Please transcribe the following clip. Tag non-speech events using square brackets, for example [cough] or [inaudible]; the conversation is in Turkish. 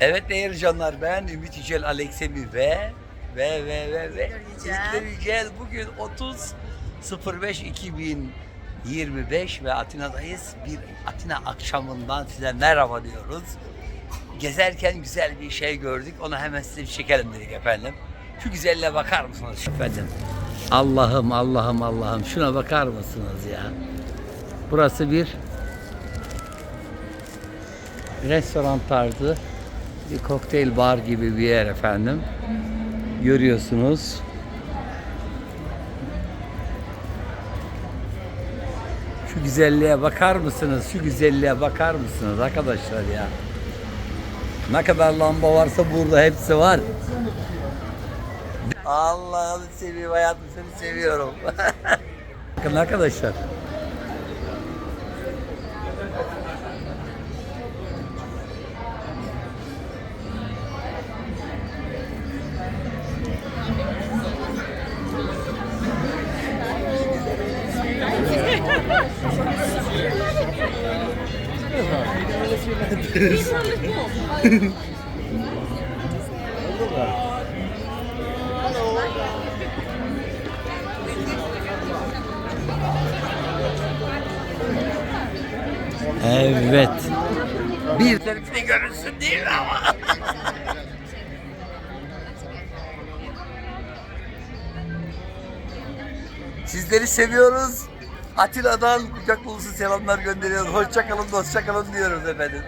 Evet değerli canlar ben Ümit Yücel Aleksemi ve ve ve ve ve Yücel. Yücel bugün 30 05 2025 ve Atina'dayız. Bir Atina akşamından size merhaba diyoruz. Gezerken güzel bir şey gördük. Onu hemen size bir çekelim dedik efendim. Şu güzelliğe bakar mısınız efendim? Allah'ım Allah'ım Allah'ım şuna bakar mısınız ya? Burası bir restoran tarzı bir kokteyl bar gibi bir yer efendim. Görüyorsunuz. Şu güzelliğe bakar mısınız? Şu güzelliğe bakar mısınız arkadaşlar ya? Ne kadar lamba varsa burada hepsi var. Allah'ını seveyim hayatım seni seviyorum. [laughs] Bakın arkadaşlar. Evet. Bir tarafını görünsün değil ama? Sizleri seviyoruz. Atilla'dan kucak dolusu selamlar gönderiyoruz. Hoşça kalın, dostça kalın diyoruz efendim.